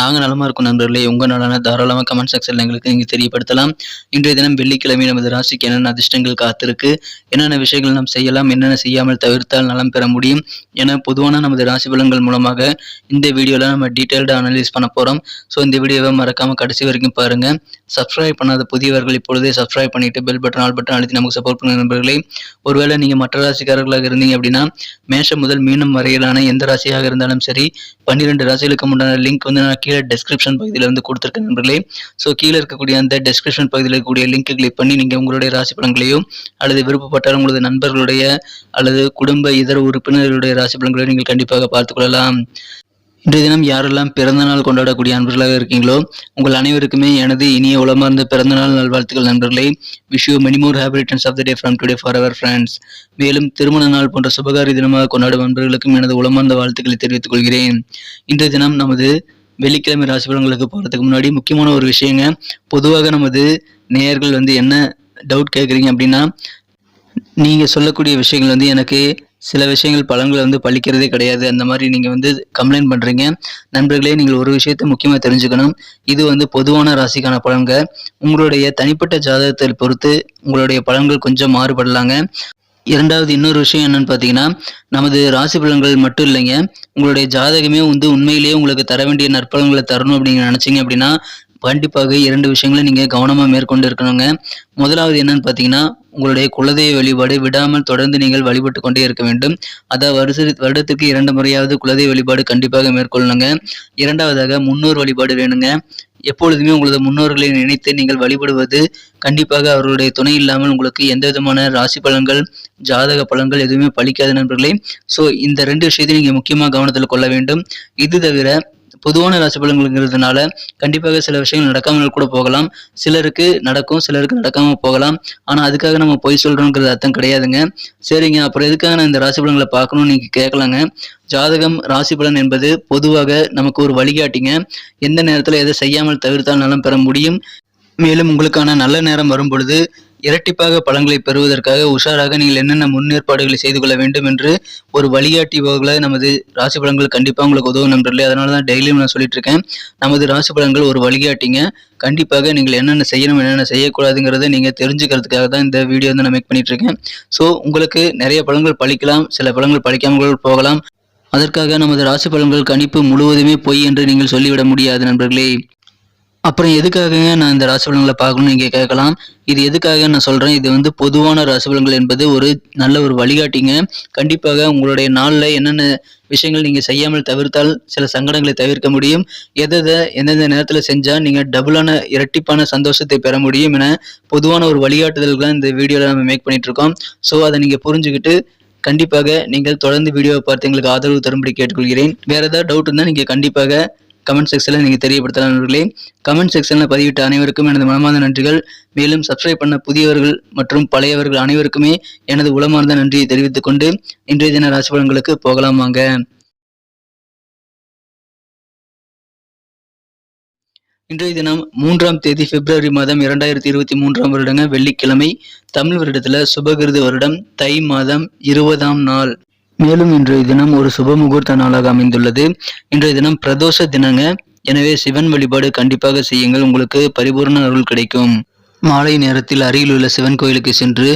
நாங்கள் நலமா இருக்கும் நண்பர்களே. உங்க நலனை தாராளமாக கமெண்ட் செக்ஷனில் எங்களுக்கு நீங்கள் தெரியப்படுத்தலாம். இன்றைய தினம் வெள்ளிக்கிழமை நமது ராசிக்கு என்னென்ன அதிர்ஷ்டங்கள் காத்திருக்கு என்னென்ன விஷயங்கள் நாம் செய்யலாம் என்னென்ன செய்யாமல் தவிர்த்தால் நலம் பெற முடியும் என பொதுவான நமது ராசி பலன்கள் மூலமாக இந்த வீடியோவில் நம்ம டீட்டெயில்டாக அனலைஸ் பண்ண போறோம். ஸோ இந்த வீடியோவை மறக்காம கடைசி வரைக்கும் பாருங்க. சப்ஸ்கிரைப் பண்ணாத புதியவர்கள் இப்பொழுதே சப்ஸ்கிரைப் பண்ணிட்டு பெல் பட்டன் ஆல் பட்டன் அழுத்தி நமக்கு சப்போர்ட் பண்ணுங்க நண்பர்களே. ஒருவேளை நீங்க மற்ற ராசிக்காரர்களாக இருந்தீங்க அப்படின்னா மேஷம் முதல் மீனம் வரையிலான எந்த ராசியாக இருந்தாலும் சரி பன்னிரெண்டு ராசிகளுக்கு முன்னான லிங்க் வந்து நான் கீழே டெஸ்கிரிப்ஷன் பகுதியில் வந்து கொடுத்துருக்கேன் நண்பர்களே. ஸோ கீழே இருக்கக்கூடிய அந்த டெஸ்கிரிப்ஷன் பகுதியில் இருக்கக்கூடிய லிங்க் கிளிக் பண்ணி நீங்கள் உங்களுடைய ராசி பலன்களையும் அல்லது விருப்பப்பட்டால் உங்களது நண்பர்களுடைய அல்லது குடும்ப இதர உறுப்பினர்களுடைய ராசி பலன்களையும் நீங்கள் கண்டிப்பாக பார்த்துக்கொள்ளலாம் இன்றைய தினம் யாரெல்லாம் பிறந்த நாள் கொண்டாடக்கூடிய நண்பர்களாக இருக்கீங்களோ உங்கள் அனைவருக்குமே எனது இனிய உளமார்ந்த பிறந்த நாள் நல்வாழ்த்துக்கள் நண்பர்களே. Wish you many more happy returns of the day from today for our friends மேலும் திருமண நாள் போன்ற சுபகாரி தினமாக கொண்டாடும் நண்பர்களுக்கும் எனது உளமார்ந்த வாழ்த்துக்களை தெரிவித்துக் கொள்கிறேன். இன்றைய தினம் நமது வெள்ளிக்கிழமை ராசி பலன்களுக்கு போகிறதுக்கு முன்னாடி முக்கியமான ஒரு விஷயங்க பொதுவாக நமது நேயர்கள் வந்து என்ன டவுட் கேட்குறீங்க அப்படின்னா நீங்கள் சொல்லக்கூடிய விஷயங்கள் வந்து எனக்கு சில விஷயங்கள் பலன்களை வந்து பழிக்கிறதே கிடையாது. அந்த மாதிரி நீங்கள் வந்து கம்ப்ளைண்ட் பண்ணுறீங்க நண்பர்களே நீங்கள் ஒரு விஷயத்தை முக்கியமாக தெரிஞ்சுக்கணும். இது வந்து பொதுவான ராசிக்கான பலன்கள் உங்களுடைய தனிப்பட்ட ஜாதகத்தை பொறுத்து உங்களுடைய பலன்கள் கொஞ்சம் மாறுபடலாங்க. இரண்டாவது இன்னொரு விஷயம் என்னன்னு பார்த்தீங்கன்னா நமது ராசி பலன்கள் மட்டும் இல்லைங்க. உங்களுடைய ஜாதகமே வந்து உண்மையிலேயே உங்களுக்கு தர வேண்டிய நற்பலன்களை தரணும் அப்படின்னு நினச்சிங்க அப்படின்னா கண்டிப்பாக இரண்டு விஷயங்களை நீங்கள் கவனமாக மேற்கொண்டு இருக்கணுங்க. முதலாவது என்னன்னு பார்த்தீங்கன்னா உங்களுடைய குலதெய்வ வழிபாடு விடாமல் தொடர்ந்து நீங்கள் வழிபட்டு கொண்டே இருக்க வேண்டும். அதாவது வருஷ வருடத்துக்கு இரண்டு முறையாவது குலதெய்வ வழிபாடு கண்டிப்பாக மேற்கொள்ளணுங்க. இரண்டாவதாக முன்னோர் வழிபாடு வேணுங்க. எப்பொழுதுமே உங்களது முன்னோர்களை நினைத்து நீங்கள் வழிபடுவது கண்டிப்பாக அவர்களுடைய துணை இல்லாமல் உங்களுக்கு எந்த விதமான ராசி பலன்கள் ஜாதக பலன்கள் எதுவுமே பலிக்காத நண்பர்களே. ஸோ இந்த ரெண்டு விஷயத்தையும் நீங்கள் முக்கியமாக கவனத்தில் கொள்ள வேண்டும். இது தவிர பொதுவான ராசி பலன்களுங்கிறதுனால கண்டிப்பாக சில விஷயங்கள் நடக்காமல் கூட போகலாம். சிலருக்கு நடக்கும் சிலருக்கு நடக்காமல் போகலாம். ஆனால் அதுக்காக நம்ம பொய் சொல்கிறோங்கிறது அர்த்தம் கிடையாதுங்க. சரிங்க அப்புறம் எதுக்காக நான் இந்த ராசி பலன்களை பார்க்கணும்னு நீங்கள் கேட்கலாங்க. ஜாதகம் ராசி பலன் என்பது பொதுவாக நமக்கு ஒரு வழிகாட்டிங்க. எந்த நேரத்தில் எதை செய்யாமல் தவிர்த்தால் நலம் பெற முடியும்? மேலும் உங்களுக்கான நல்ல நேரம் வரும் பொழுது இரட்டிப்பாக பழங்களை பெறுவதற்காக உஷாராக நீங்கள் என்னென்ன முன்னேற்பாடுகளை செய்து கொள்ள வேண்டும் என்று ஒரு வழிகாட்டி வகையில் நமது ராசி பலன்கள் கண்டிப்பாக உங்களுக்கு உதவும் நண்பர்களே. அதனால தான் டெய்லியும் நான் சொல்லிட்டு இருக்கேன் நமது ராசி பலன்கள் ஒரு வழிகாட்டிங்க. கண்டிப்பாக நீங்கள் என்னென்ன செய்யணும் என்னென்ன செய்யக்கூடாதுங்கிறத நீங்கள் தெரிஞ்சுக்கிறதுக்காக தான் இந்த வீடியோ வந்து நான் மேக் பண்ணிட்டு இருக்கேன் ஸோ உங்களுக்கு நிறைய பழங்கள் பழிக்கலாம். சில பழங்கள் பழிக்காமல் போகலாம். அதற்காக நமது ராசி பலன்கள் கணிப்பு முழுவதுமே பொய் என்று நீங்கள் சொல்லிவிட முடியாது நண்பர்களே. அப்புறம் எதுக்காகங்க நான் இந்த ராசி பலன்களை பார்க்கணும்னு நீங்கள் கேட்கலாம்? இது எதுக்காக நான் சொல்கிறேன் இது வந்து பொதுவான ராசிபலன்கள் என்பது ஒரு நல்ல ஒரு வழிகாட்டிங்க. கண்டிப்பாக உங்களுடைய நாளில் என்னென்ன விஷயங்கள் நீங்கள் செய்யாமல் தவிர்த்தால் சில சங்கடங்களை தவிர்க்க முடியும். எதை எந்தெந்த நேரத்தில் செஞ்சால் நீங்கள் டபுளான இரட்டிப்பான சந்தோஷத்தை பெற முடியும் என பொதுவான ஒரு வழிகாட்டுதல்களை இந்த வீடியோவில் நம்ம மேக் பண்ணிகிட்ருக்கோம் இருக்கோம் ஸோ அதை நீங்கள் புரிஞ்சுக்கிட்டு கண்டிப்பாக நீங்கள் தொடர்ந்து வீடியோவை பார்த்து எங்களுக்கு ஆதரவு தரும்படி கேட்டுக்கொள்கிறேன். வேறு ஏதாவது டவுட் இருந்தால் நீங்கள் கண்டிப்பாக கமெண்ட் செக்ஷனில் நீங்கள் தெரியப்படுத்தலாம் நண்பர்களே. கமெண்ட் செக்ஷனில் பதிவிட்ட அனைவருக்கும் எனது மனமார்ந்த நன்றிகள். மேலும் சப்ஸ்கிரைப் பண்ண புதியவர்கள் மற்றும் பழையவர்கள் அனைவருக்குமே எனது உளமார்ந்த நன்றியை தெரிவித்துக் கொண்டு இன்றைய தின ராசி பலன்களுக்கு போகலாம் வாங்க. இன்றைய தினம் மூன்றாம் தேதி பிப்ரவரி மாதம் இரண்டாயிரத்தி இருபத்தி மூன்றாம் வருடங்க வெள்ளிக்கிழமை தமிழ் வருடத்துல சுபகிருது வருடம் தை மாதம் இருபதாம் நாள். மேலும் இன்றைய தினம் ஒரு சுப முகூர்த்த நாளாக அமைந்துள்ளது. இன்றைய தினம் பிரதோஷ தினங்க. எனவே சிவன் வழிபாடு கண்டிப்பாக செய்யுங்கள். உங்களுக்கு பரிபூர்ண அருள் கிடைக்கும். மாலை நேரத்தில் அருகில் உள்ள சிவன் கோயிலுக்கு சென்று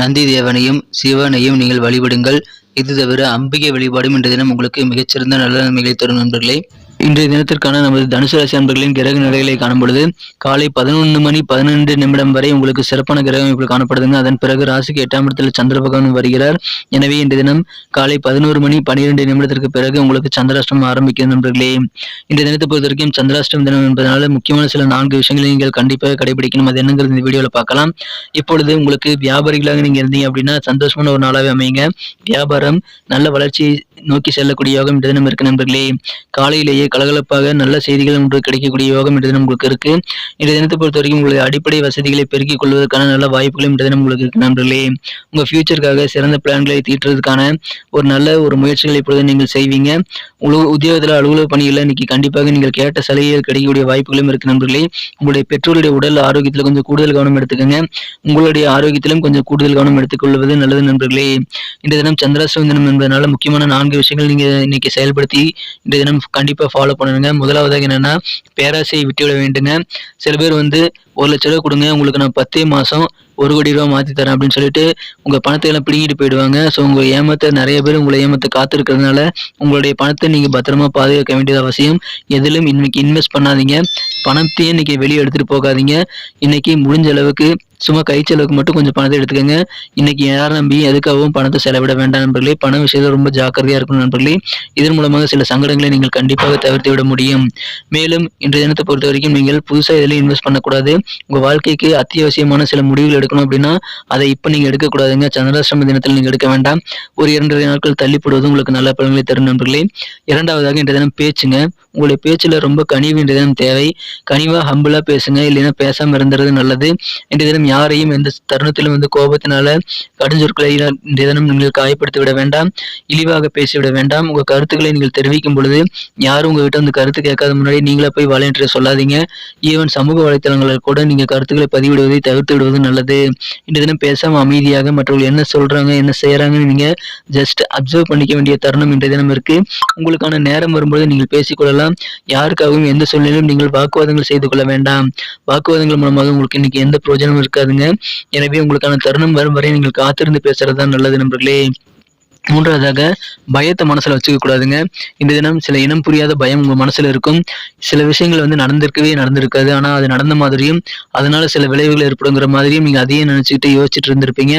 நந்தி தேவனையும் சிவனையும் நீங்கள் வழிபடுங்கள். இது தவிர அம்பிகை வழிபாடும் இன்றைய தினம் உங்களுக்கு மிகச்சிறந்த நல்ல நன்மைகளை தரும் நண்பர்களே. இன்றைய தினத்திற்கான நமது தனுசு ராசி அன்பர்களின் கிரக நிலைகளை காணும் பொழுது காலை பதினொன்று மணி பதினெண்டு நிமிடம் வரை உங்களுக்கு சிறப்பான கிரகம் இப்படி காணப்படுதுங்க. அதன் பிறகு ராசிக்கு எட்டாம் இடத்தில் சந்திர பகவான் வருகிறார். எனவே இன்றைய தினம் காலை பதினோரு மணி பனிரெண்டு நிமிடத்திற்கு பிறகு உங்களுக்கு சந்திராஷ்டம் ஆரம்பிக்கிறது நண்பர்களே. இன்றைய தினத்தை பொறுத்த வரைக்கும் சந்திராஷ்டம் தினம் என்பதனால முக்கியமான சில நான்கு விஷயங்களை நீங்கள் கண்டிப்பாக கடைபிடிக்கணும். அது என்னங்கிறது இந்த வீடியோவில் பார்க்கலாம். இப்பொழுது உங்களுக்கு வியாபாரிகளாக நீங்கள் இருந்தீங்க அப்படின்னா சந்தோஷமான ஒரு நாளாகவே அமையுங்க. வியாபாரம் நல்ல வளர்ச்சி நோக்கி செல்லக்கூடிய யோகம் இன்றைய தினம் இருக்கு நண்பர்களே. காலையிலேயே கலகலப்பாக நல்ல செய்திகள் ஒன்று கிடைக்கக்கூடிய யோகம் இன்று தினம் உங்களுக்கு இருக்கு. இந்த தினத்தை பொறுத்த வரைக்கும் உங்களுடைய அடிப்படை வசதிகளை பெருக்கிக் கொள்வதற்கான நல்ல வாய்ப்புகளும் இந்த தினம் உங்களுக்கு இருக்கு நண்பர்களே. உங்க ஃபியூச்சருக்காக சிறந்த பிளான்களை தீட்டுறதுக்கான ஒரு நல்ல ஒரு முயற்சிகளை இப்பொழுது நீங்கள் செய்வீங்க. உலக உத்தியோகத்தில் அலுவலக பணிகளில் இன்னைக்கு கண்டிப்பாக நீங்கள் கேட்ட சலுகைகள் கிடைக்கக்கூடிய வாய்ப்புகளும் இருக்கு நண்பர்களே. உங்களுடைய பெற்றோருடைய உடல் ஆரோக்கியத்தில் கொஞ்சம் கூடுதல் கவனம் எடுத்துக்கோங்க. உங்களுடைய ஆரோக்கியத்திலும் கொஞ்சம் கூடுதல் கவனம் எடுத்துக்கொள்வது நல்லது நண்பர்களே. இந்த தினம் சந்திராசிரம் தினம் என்பதனால முக்கியமான நான்கு விஷயங்கள் நீங்க இன்னைக்கு செயல்படுத்தி இந்த தினம் கண்டிப்பா ஃபாலோ பண்ணுங்க. முதலாவதாக என்னென்னா பேராசையை விட்டுவிட வேண்டுங்க. சில பேர் வந்து ஒரு லட்ச ரூபா கொடுங்க உங்களுக்கு நான் பத்தே மாதம் ஒரு கோடி ரூபா மாற்றி தரேன் அப்படின்னு சொல்லிட்டு உங்கள் பணத்தை எல்லாம் பிடிங்கிட்டு போயிடுவாங்க. ஸோ உங்கள் ஏமாத்த நிறைய பேர் உங்களை ஏமாத்த காத்திருக்கிறதுனால உங்களுடைய பணத்தை நீங்கள் பத்திரமா பாதுகாக்க வேண்டியது அவசியம். எதிலும் இன்னைக்கு இன்வெஸ்ட் பண்ணாதீங்க. பணத்தையும் இன்னைக்கு வெளியே எடுத்துகிட்டு போகாதீங்க. இன்னைக்கு முடிஞ்ச அளவுக்கு சும்மா கை செலவுக்கு மட்டும் கொஞ்சம் பணத்தை எடுத்துக்கோங்க. இன்னைக்கு யார் நம்பி எதுக்காகவும் பணத்தை செலவிட வேண்டாம் நண்பர்களே. பண விஷயத்தில் ரொம்ப ஜாக்கிரதையா இருக்கணும் நண்பர்களே. இதன் மூலமாக சில சங்கடங்களை நீங்கள் கண்டிப்பாக தவிர்த்து விட முடியும். மேலும் இன்றைய தினத்தை பொறுத்த வரைக்கும் நீங்கள் புதுசாக இதில் இன்வெஸ்ட் பண்ணக்கூடாது. உங்கள் வாழ்க்கைக்கு அத்தியாவசியமான சில முடிவுகள் எடுக்கணும் அப்படின்னா அதை இப்போ நீங்கள் எடுக்கக்கூடாதுங்க. சந்திராஷ்டிரம தினத்தில் நீங்கள் எடுக்க வேண்டாம். ஒரு இரண்டரை நாட்கள் தள்ளி போடுவது உங்களுக்கு நல்ல பலன்களை தரும் நண்பர்களே. இரண்டாவதாக இன்றைய தினம் பேச்சுங்க. உங்களுடைய பேச்சில் ரொம்ப கனிவு இன்றைய தினம் தேவை. கனிவாக ஹம்பிளாக பேசுங்க. இல்லைன்னா பேசாம இருந்துறது நல்லது. இன்றைய தினம் யாரையும் எந்த தருணத்திலும் வந்து கோபத்தினால கடுஞ்சொற்களை இன்றைய தினம் நீங்கள் காயப்படுத்தி விட வேண்டாம். இழிவாக பேசிவிட வேண்டாம். உங்க கருத்துக்களை நீங்கள் தெரிவிக்கும் பொழுது யாரும் உங்ககிட்ட வந்து கருத்து கேட்காத முன்னாடி நீங்களே போய் வாலண்டியர் சொல்லாதீங்க. ஈவன் சமூக வலைத்தளங்களில் கூட நீங்க கருத்துக்களை பதிவிடுவதை தவிர்த்து விடுவது நல்லது. இன்று தினம் பேசாம அமைதியாக மற்றவர்கள் என்ன சொல்றாங்க என்ன செய்யறாங்கன்னு நீங்க ஜஸ்ட் அப்சர்வ் பண்ணிக்க வேண்டிய தருணம் இன்றைய தினம் இருக்கு. உங்களுக்கான நேரம் வரும்போது நீங்கள் பேசிக்கொள்ளலாம் யாருக்காகவும் எந்த சூழ்நிலையிலும் நீங்கள் வாக்குவாதங்கள் செய்து கொள்ள வேண்டாம். வாக்குவாதங்கள் மூலமாக உங்களுக்கு இன்னைக்கு எந்த பிரயோஜனமும் இருக்காதுங்க எனவே உங்களுக்கான தருணம் வரும் வரை நீங்கள் காத்திருந்து பேசுறது தான் நல்லது நண்பர்களே. மூன்றாவதாக பயத்தை மனசில் வச்சுக்க கூடாதுங்க. இந்த தினம் சில இனம் புரியாத பயம் உங்கள் மனசில் இருக்கும். சில விஷயங்கள் வந்து நடந்திருக்கவே நடந்திருக்காது. ஆனால் அது நடந்த மாதிரியும் அதனால சில விளைவுகள் ஏற்படுங்கிற மாதிரியும் நீங்கள் அதையே நினச்சிக்கிட்டு யோசிச்சுட்டு இருந்திருப்பீங்க.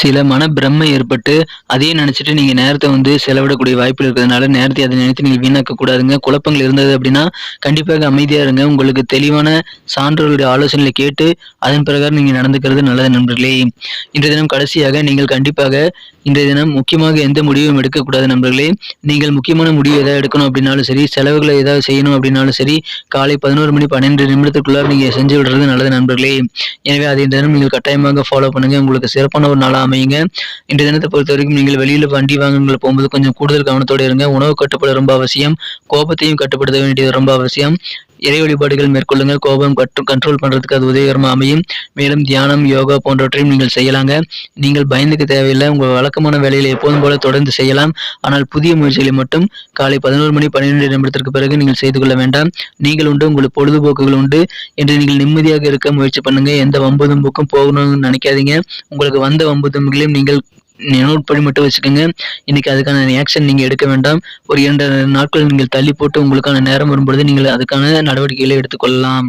சில மன பிரம்மை ஏற்பட்டு அதையே நினச்சிட்டு நீங்கள் நேரத்தை வந்து செலவிடக்கூடிய வாய்ப்பு இருக்கிறதுனால நேரத்தை அதை நினைத்து நீங்கள் வீணாக்க கூடாதுங்க. குழப்பங்கள் இருந்தது அப்படின்னா கண்டிப்பாக அமைதியாக இருங்க. உங்களுக்கு தெளிவான சான்றோருடைய ஆலோசனைகளை கேட்டு அதன் பிரகாரம் நீங்கள் நடந்துக்கிறது நல்லது நண்பர்களே. இன்றைய தினம் கடைசியாக நீங்கள் கண்டிப்பாக இன்றைய தினம் முக்கியமாக எந்த முடிவும் எடுக்கக்கூடாது நண்பர்களே. நீங்கள் முக்கியமான முடிவு எதாவது எடுக்கணும் அப்படின்னாலும் சரி செலவுகளை ஏதாவது செய்யணும் அப்படின்னாலும் சரி காலை பதினோரு மணி பன்னெண்டு நிமிடத்துக்குள்ளார நீங்கள் செஞ்சு விடுறது நல்லது நண்பர்களே. எனவே அதை இந்த தினம் நீங்கள் கட்டாயமாக ஃபாலோ பண்ணுங்க. உங்களுக்கு சிறப்பான ஒரு நாளாக அமையுங்க. இன்றைய தினத்தை பொறுத்த வரைக்கும் நீங்கள் வெளியில் வண்டி வாகனங்கள் போகும்போது கொஞ்சம் கூடுதல் கவனத்தோடு இருங்க. உணவு கட்டுப்பாடு ரொம்ப அவசியம். கோபத்தையும் கட்டுப்படுத்த வேண்டியது ரொம்ப அவசியம். இறை வழிபாடுகள் மேற்கொள்ளுங்க கோபம் கட்டு கண்ட்ரோல் பண்ணுறதுக்கு அது உதவிகரமாக அமையும். மேலும் தியானம் யோகா போன்றவற்றையும் நீங்கள் செய்யலாங்க. நீங்கள் பயந்துக்க தேவையில்லை. உங்கள் வழக்கமான வேலைகளை எப்போதும் போல தொடர்ந்து செய்யலாம். ஆனால் புதிய முயற்சிகளை மட்டும் காலை பதினோரு மணி பன்னிரெண்டு நிமிடத்திற்கு பிறகு நீங்கள் செய்து கொள்ள வேண்டாம். நீங்கள் உண்டு உங்களுக்கு பொழுதுபோக்குகள் உண்டு என்று நீங்கள் நிம்மதியாக இருக்க முயற்சி பண்ணுங்க. எந்த வம்பு தும்புக்கும் போகணும்னு நினைக்காதீங்க. உங்களுக்கு வந்த வம்பு தும்புகளையும் நீங்கள் நோட் பண்ணி மட்டும் வச்சுக்கோங்க. இன்னைக்கு அதுக்கான ஆக்ஷன் நீங்க எடுக்க வேண்டாம். ஒரு இரண்டு நாட்கள் நீங்கள் தள்ளி போட்டு உங்களுக்கான நேரம் வரும்பொழுது நீங்கள் அதுக்கான நடவடிக்கைகளை எடுத்துக்கொள்ளலாம்.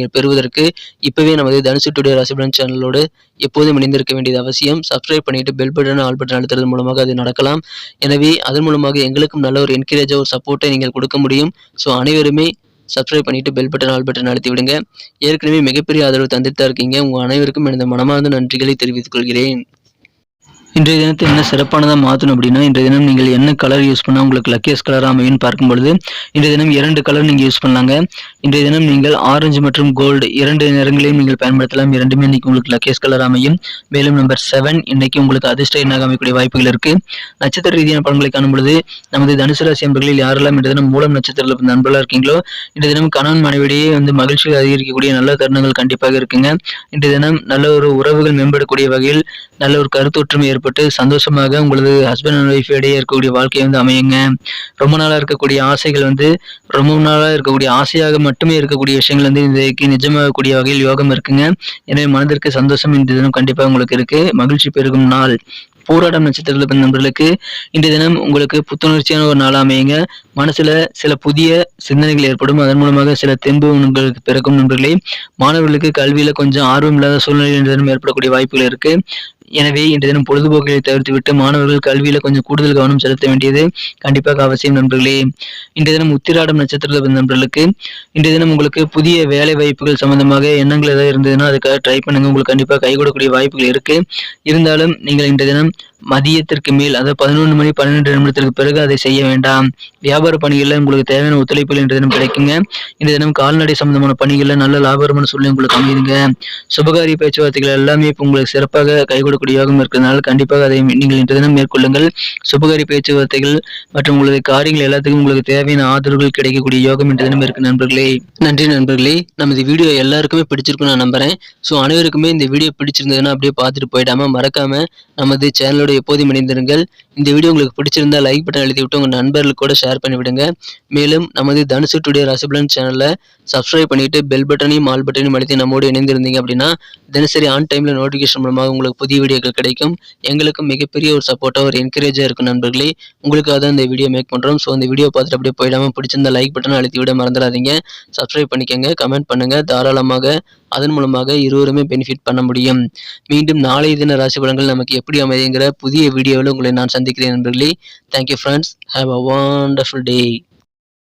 பெறுவதற்கு இப்போவே நமது தனுசு டுடே ராசிபலன் சேனலோடு எப்போதும் இணைந்திருக்க வேண்டியது அவசியம். சப்ஸ்கிரைப் பண்ணிட்டு பெல் பட்டன் ஆல் பட்டன் அழுத்துறது மூலமாக அது நடக்கலாம். எனவே அதன் மூலமாக எங்களுக்கும் நல்ல ஒரு என்கரேஜாக ஒரு சப்போர்ட்டை நீங்கள் கொடுக்க முடியும். ஸோ அனைவருமே சப்ஸ்கிரைப் பண்ணிட்டு பெல் பட்டன் ஆல் பட்டன் அழுத்தி விடுங்க. ஏற்கனவே மிகப்பெரிய ஆதரவு தந்துட்டு தான் இருக்கீங்க. உங்கள் அனைவருக்கும் எனது மனமார்ந்த நன்றிகளை தெரிவித்துக் கொள்கிறேன். இன்றைய தினத்தை என்ன சிறப்பானதாக மாற்றணும் அப்படின்னா இன்றைய தினம் நீங்கள் என்ன கலர் யூஸ் பண்ணால் உங்களுக்கு லக்கியஸ் கலர் அமையும் பார்க்கும் பொழுது இன்றைய தினம் இரண்டு கலர் நீங்கள் யூஸ் பண்ணலாங்க. இன்றைய தினம் நீங்கள் ஆரஞ்சு மற்றும் கோல்டு இரண்டு நிறங்களையும் நீங்கள் பயன்படுத்தலாம். இரண்டுமே இன்னைக்கு உங்களுக்கு லக்கியஸ் கலர் அமையும். மேலும் நம்பர் செவன் இன்னைக்கு உங்களுக்கு அதிர்ஷ்ட எண்ணாக அமைக்கக்கூடிய வாய்ப்புகள் இருக்கு. நட்சத்திர ரீதியான பலன்களை காணும் பொழுது நமது தனுசு ராசி என்பர்களில் யாரெல்லாம் இன்றைய தினம் மூலம் நட்சத்திரத்தில் நண்பர்களாக இருக்கீங்களோ இன்றைய தினம் கணவன் மனைவிடையே வந்து மகிழ்ச்சியை அதிகரிக்கக்கூடிய நல்ல தருணங்கள் கண்டிப்பாக இருக்குங்க. இன்றைய தினம் நல்ல ஒரு உறவுகள் மேம்படக்கூடிய வகையில் நல்ல ஒரு கருத்தொற்றுமை ஏற்பட்டு சந்தோஷமாக உங்களது ஹஸ்பண்ட் அண்ட் ஒய்ஃப் இடையே இருக்கக்கூடிய வாழ்க்கையை வந்து அமையுங்க. ரொம்ப நாளாக இருக்கக்கூடிய ஆசைகள் வந்து ரொம்ப நாளாக இருக்கக்கூடிய ஆசையாக மட்டுமே இருக்கக்கூடிய விஷயங்கள் வந்து இன்றைக்கு நிஜமாகக்கூடிய வகையில் யோகம் இருக்குங்க. எனவே மனதிற்கு சந்தோஷம் இந்த தினம் கண்டிப்பாக உங்களுக்கு இருக்கு. மகிழ்ச்சி பெருகும் நாள். பூராடம் நட்சத்திரத்தில் பிறந்த நண்பர்களுக்கு இன்றைய தினம் உங்களுக்கு புத்துணர்ச்சியான ஒரு நாளாக அமையுங்க. மனசுல சில புதிய சிந்தனைகள் ஏற்படும். அதன் மூலமாக சில தெம்பு உங்களுக்கு பிறக்கும் நண்பர்களே. மாணவர்களுக்கு கல்வியில கொஞ்சம் ஆர்வம் இல்லாத சூழ்நிலை இன்றைய தினம் ஏற்படக்கூடிய வாய்ப்புகள் இருக்கு. எனவே இன்றைய தினம் பொழுதுபோக்குகளை தவிர்த்துவிட்டு மாணவர்கள் கல்வியில கொஞ்சம் கூடுதல் கவனம் செலுத்த வேண்டியது கண்டிப்பாக அவசியம் நண்பர்களே. இன்றைய தினம் உத்திராடம் நட்சத்திரத்தில் பிறந்த நண்பர்களுக்கு இன்றைய தினம் உங்களுக்கு புதிய வேலை வாய்ப்புகள் சம்பந்தமாக எண்ணங்கள் ஏதாவது இருந்ததுன்னா அதுக்காக ட்ரை பண்ணுங்க. உங்களுக்கு கண்டிப்பாக கை கொடுக்கக்கூடிய வாய்ப்புகள் இருக்கு. இருந்தாலும் நீங்கள் இன்றைய தினம் மதியத்திற்கு மேல் அதாவது பதினொன்று மணி பன்னிரெண்டு நிமிடத்திற்கு பிறகு அதை செய்ய வேண்டாம். வியாபார பணிகளில் உங்களுக்கு தேவையான ஒத்துழைப்புகள் இன்றைய தினம் கிடைக்குங்க. இந்த தினம் கால்நடை சம்பந்தமான பணிகளில் நல்ல லாபகரமான சூழ்நிலை உங்களுக்கு அமையுதுங்க. சுபகாரிய பேச்சுவார்த்தைகள் எல்லாமே இப்போ உங்களுக்கு சிறப்பாக கை கொடுக்கக்கூடிய யோகம் இருக்கிறதுனால கண்டிப்பாக அதை நீங்கள் இன்று தினம் மேற்கொள்ளுங்கள். சுபகாரி பேச்சுவார்த்தைகள் மற்றும் உங்களது காரியங்கள் எல்லாத்துக்கும் உங்களுக்கு தேவையான ஆதரவுகள் கிடைக்கக்கூடிய யோகம் இன்று தினம் இருக்கு நண்பர்களே. நன்றி நண்பர்களே. நமது வீடியோ எல்லாருக்குமே பிடிச்சிருக்கும் நான் நம்புறேன். ஸோ அனைவருக்குமே இந்த வீடியோ பிடிச்சிருந்ததுன்னா அப்படியே பார்த்துட்டு போயிடாம மறக்காம நமது சேனலோட எப்போதும் இணைந்திருங்கள். இந்த வீடியோ உங்களுக்கு பிடிச்சிருந்தா லைக் பட்டன் எழுதி விட்டு உங்கள் நண்பர்களுக்கு கூட ஷேர் பண்ணிவிடுங்க மேலும் நமது தனுசு டுடே ரசபலன் சேனலை சப்ஸ்கிரைப் பண்ணிட்டு பெல் பட்டனையும் ஆல் பட்டனையும் அழுத்தி நம்மோடு இணைந்திருந்தீங்க அப்படின்னா தினசரி ஆன் டைமில் நோட்டிஃபிகேஷன் மூலமாக உங்களுக்கு புதிய வீடியோ வீடியோக்கள் கிடைக்கும். எங்களுக்கும் மிகப்பெரிய ஒரு சப்போர்ட்டாக ஒரு என்கரேஜாக இருக்கும் நண்பர்களே. உங்களுக்காக தான் இந்த வீடியோ மேக் பண்ணுறோம் ஸோ இந்த வீடியோ பார்த்துட்டு அப்படியே போயிடாமல் பிடிச்சிருந்த லைக் பட்டன் அழுத்தி விட மறந்துடாதீங்க. சப்ஸ்கிரைப் பண்ணிக்கோங்க கமெண்ட் பண்ணுங்கள் தாராளமாக அதன் மூலமாக இருவருமே பெனிஃபிட் பண்ண முடியும். மீண்டும் நாளைய தின ராசி பலன்கள் நமக்கு எப்படி அமைதுங்கிற புதிய வீடியோவில் உங்களை நான் சந்திக்கிறேன் நண்பர்களே. Thank you friends have a wonderful day